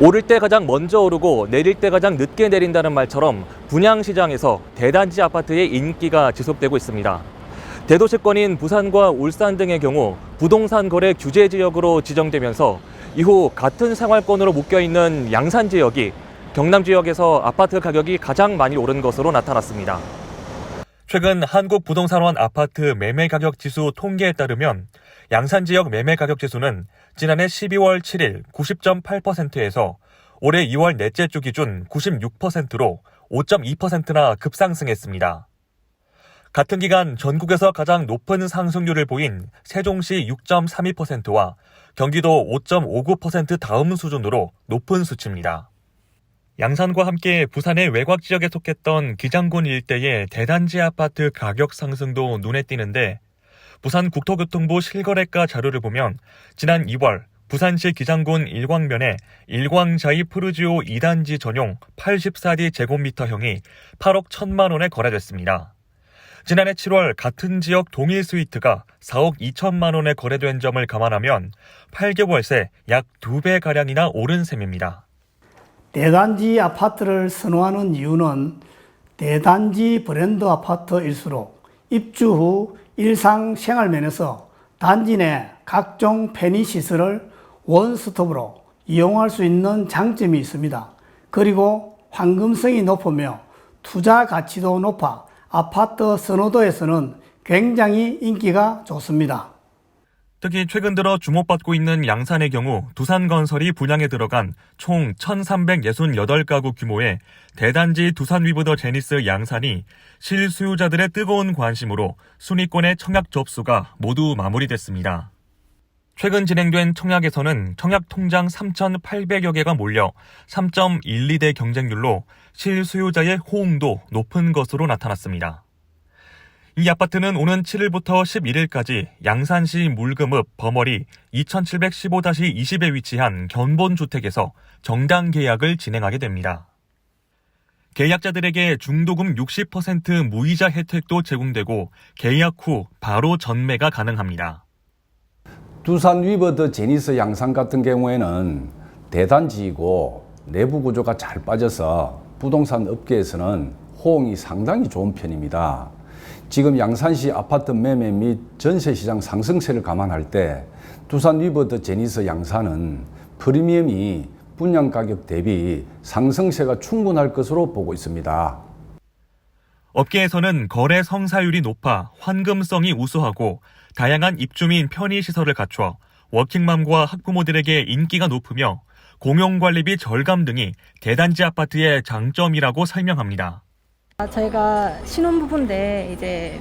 오를 때 가장 먼저 오르고 내릴 때 가장 늦게 내린다는 말처럼 분양시장에서 대단지 아파트의 인기가 지속되고 있습니다. 대도시권인 부산과 울산 등의 경우 부동산 거래 규제 지역으로 지정되면서 이후 같은 생활권으로 묶여 있는 양산 지역이 경남 지역에서 아파트 가격이 가장 많이 오른 것으로 나타났습니다. 최근 한국부동산원 아파트 매매 가격 지수 통계에 따르면 양산 지역 매매 가격 지수는 지난해 12월 7일 90.8%에서 올해 2월 넷째 주 기준 96%로 5.2%나 급상승했습니다. 같은 기간 전국에서 가장 높은 상승률을 보인 세종시 6.32%와 경기도 5.59% 다음 수준으로 높은 수치입니다. 양산과 함께 부산의 외곽 지역에 속했던 기장군 일대의 대단지 아파트 가격 상승도 눈에 띄는데 부산 국토교통부 실거래가 자료를 보면 지난 2월 부산시 기장군 일광면에 일광자이 푸르지오 2단지 전용 84D 제곱미터형이 8억 1천만 원에 거래됐습니다. 지난해 7월 같은 지역 동일 스위트가 4억 2천만 원에 거래된 점을 감안하면 8개월 새 약 2배 가량이나 오른 셈입니다. 대단지 아파트를 선호하는 이유는 대단지 브랜드 아파트일수록 입주 후 일상 생활 면에서 단지 내 각종 편의 시설을 원스톱으로 이용할 수 있는 장점이 있습니다. 그리고 황금성이 높으며 투자 가치도 높아 아파트 선호도에서는 굉장히 인기가 좋습니다. 특히 최근 들어 주목받고 있는 양산의 경우 두산건설이 분양에 들어간 총 1,368가구 규모의 대단지 두산 위브더 제니스 양산이 실수요자들의 뜨거운 관심으로 순위권의 청약 접수가 모두 마무리됐습니다. 최근 진행된 청약에서는 청약 통장 3,800여 개가 몰려 3.12대 경쟁률로 실수요자의 호응도 높은 것으로 나타났습니다. 이 아파트는 오는 7일부터 11일까지 양산시 물금읍 버머리 2715-20에 위치한 견본주택에서 정당 계약을 진행하게 됩니다. 계약자들에게 중도금 60% 무이자 혜택도 제공되고 계약 후 바로 전매가 가능합니다. 두산 위버드 제니스 양산 같은 경우에는 대단지이고 내부 구조가 잘 빠져서 부동산 업계에서는 호응이 상당히 좋은 편입니다. 지금 양산시 아파트 매매 및 전세 시장 상승세를 감안할 때 두산 위버드 제니스 양산은 프리미엄이 분양 가격 대비 상승세가 충분할 것으로 보고 있습니다. 업계에서는 거래 성사율이 높아 환금성이 우수하고 다양한 입주민 편의 시설을 갖춰 워킹맘과 학부모들에게 인기가 높으며 공용관리비 절감 등이 대단지 아파트의 장점이라고 설명합니다. 아, 저희가 신혼부부인데 이제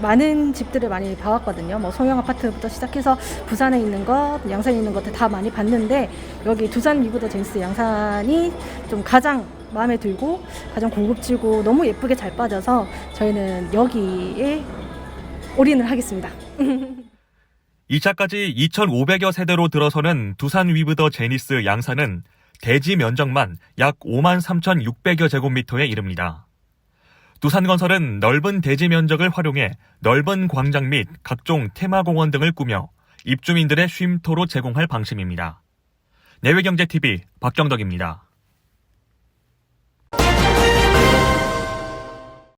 많은 집들을 많이 봐왔거든요. 뭐 소형 아파트부터 시작해서 부산에 있는 것, 양산에 있는 것들 다 많이 봤는데 여기 두산 미구더 제니스 양산이 좀 가장 마음에 들고 가장 고급지고 너무 예쁘게 잘 빠져서 저희는 여기에 올인을 하겠습니다. 2차까지 2,500여 세대로 들어서는 두산 위브더 제니스 양산은 대지 면적만 약 5만 3,600여 제곱미터에 이릅니다. 두산건설은 넓은 대지 면적을 활용해 넓은 광장 및 각종 테마공원 등을 꾸며 입주민들의 쉼터로 제공할 방침입니다. 내외경제TV 박경덕입니다.